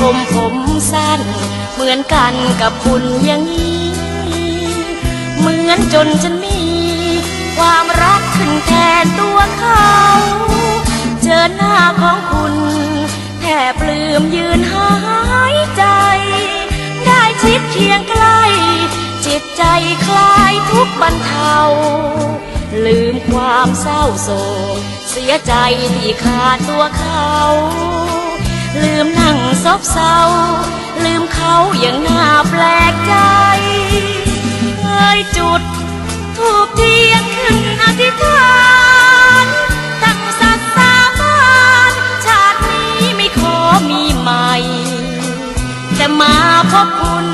ตาคมผมสั้น เหมือนกันกับคุณอย่างนี้ เหมือนจนฉันมี ความรักขึ้นแทนตัวเขา เจอหน้าของคุณแทบปลืมยืนหายใจ ได้ชิดเคียงใกล้ จิตใจคลายทุกบรรเทา ลืมความเศร้าโศกเสียใจที่ขาดตัวเขา ลืมนั่งซบเศร้าลืมเขาอย่างน่าแปลกใจเคยจุดทูบเทียนขึ้นอธิษฐานตั้งสัตย์สาบานชาตินี้ไม่ขอมีใหม่ แต่มาพบคุณ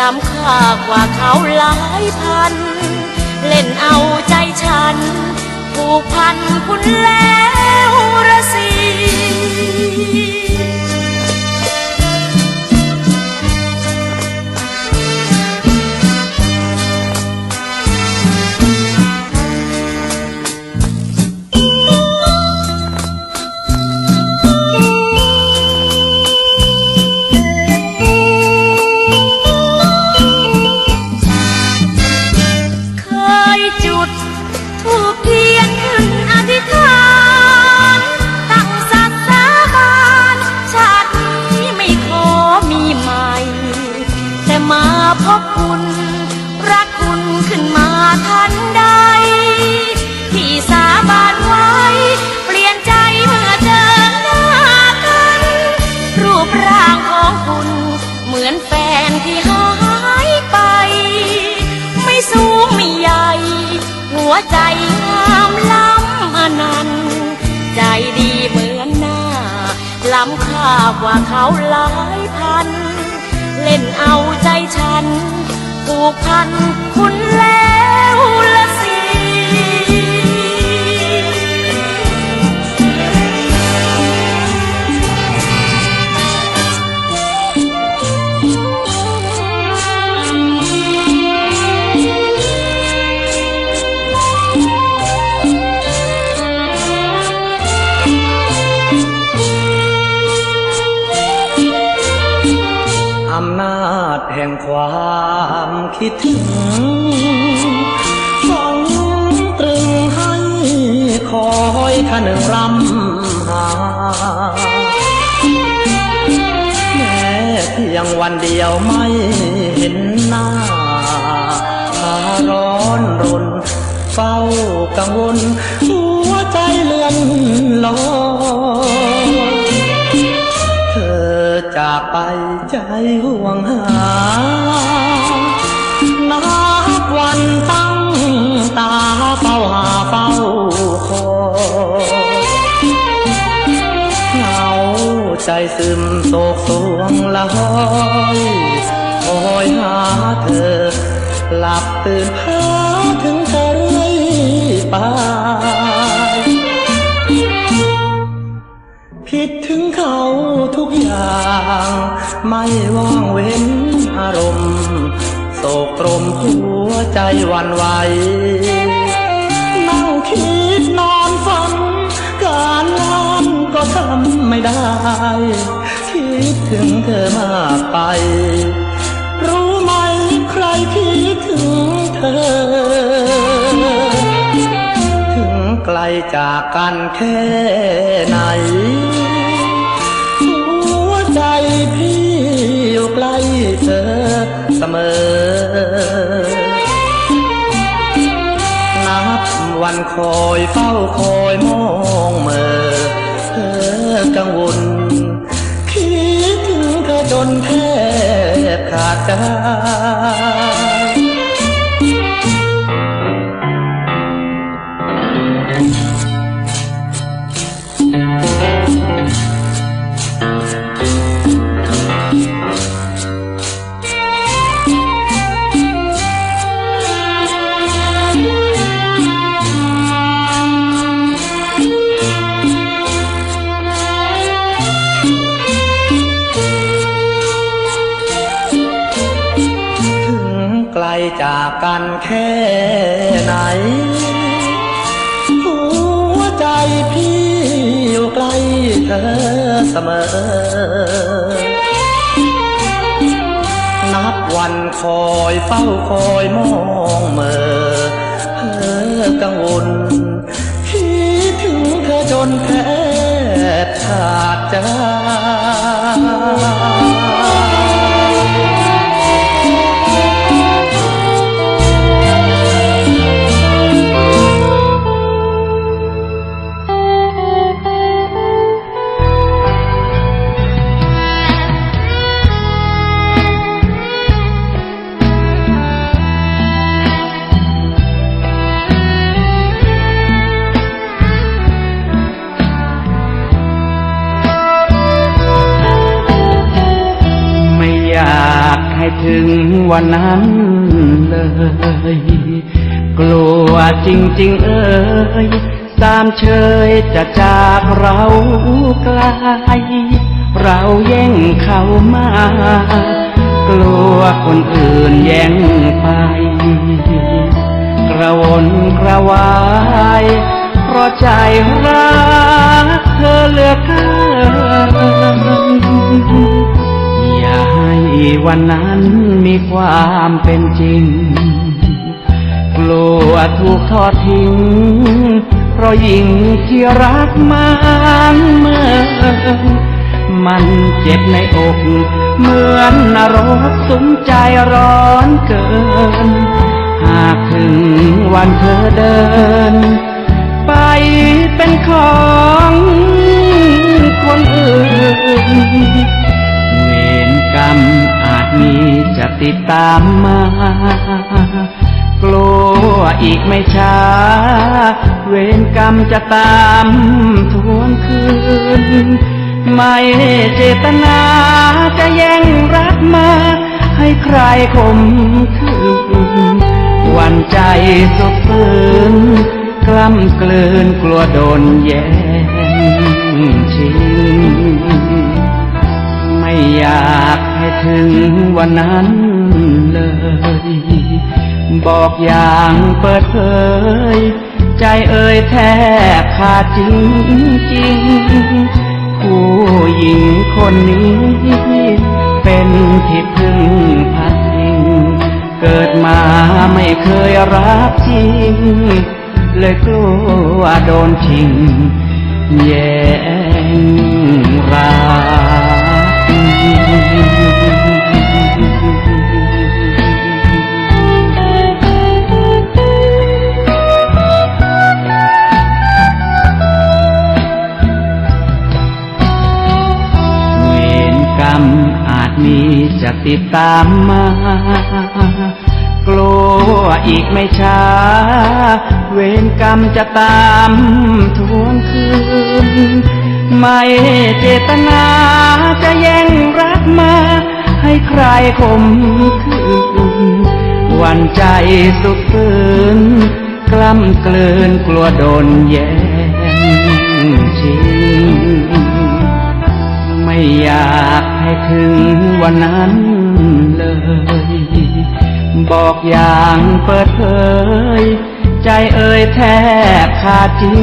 ล้ำค่ากว่าเขาหลายพัน เล่นเอาใจฉันผูกพันคุณแล้ว ใจดีเหมือนหน้า ล้ำค่ากว่าเขาหลายพัน เล่นเอาใจฉันผูกพันคุณแล้วละสิ ความคิดถึงฝังตรึงให้คอยท่านรำหา แม้เพียงวันเดียวไม่เห็นหน้าพาร้อนรนเฝ้ากังวลหัวใจเลื่อนลอยเธอจากไปใจห่วงหา ใจซึมโศกสวงละหอยคอยหาเธอ หลับตื่นพาถึงเธอเรื่อยไปผิดถึงเขาทุกอย่าง ไม่ว่างเว้นอารมณ์โศกตรมหัวใจวันไหวนั่งคิดนองาน ก็ทำไม่ได้ คิดถึงเธอมากไป รู้ไหมใครคิดถึงเธอ ถึงไกลจากกันแค่ไหน หัวใจพี่อยู่ใกล้เธอเสมอนับวันคอยเฝ้าคอยมอง บขา ไกลจากกันแค่ไหน หัวใจพี่อยู่ใกล้เธอเสมอ นับวันคอยเฝ้าคอยมองเมอเพ้อกังวลคิดถึงเธอจนแทบขาดใจ ถึงวันนั้นเลย กลัวจริง ๆ เอ่ยสามเชยจะจากเราไกล เราแย่งเขามา กลัวคนอื่นแย่งไปกระวนกระวาย เพราะใจ วันนั้นมีความเป็นจริง กลัวถูกทอดทิ้ง เพราะยิ่งที่รักมันเมื่อ มันเจ็บในอก เหมือนนรกสุมใจร้อนเกิน หากถึงวันเธอเดิน ไปเป็นของคนอื่น ติดตามมา กลัวอีกไม่ช้า เวรกรรมจะตามทวงคืน ไม่เจตนาจะแย่งรักมา ให้ใครคมคืนวันใจสุดฝืนกล้ำกลืนกลัวโดนแย่งชิงไม่อยากให้ถึงวันนั้น เลย บอกอย่างเปิดเผย ใจเอ่ยแทบขาดจริงจริงผู้หญิงคนนี้ เป็นที่พึ่งพักพิง เกิดมาไม่เคยรักจริง เลยกลัวโดนทิ้งแย่ง ติดตามมา กลัวอีกไม่ช้า เวรกรรมจะตามทวงคืน ไม่เจตนาจะแย่งรักมา ให้ใครคมคืนวันใจสุดฝืนกล้ำกลืนกลัวโดนแย่งชิงไม่อยากให้ถึงวันนั้น เลย บอกอย่างเปิดเผย ใจเอ่ยแทบขาดจริง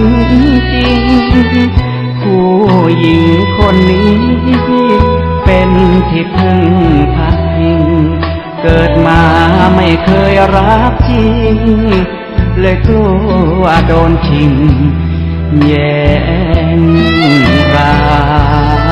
จริงผู้หญิงคนนี้ เป็นที่พึ่งพักพิง เกิดมาไม่เคยรักจริง เลยกลัวโดนทิ้งแย่งรัก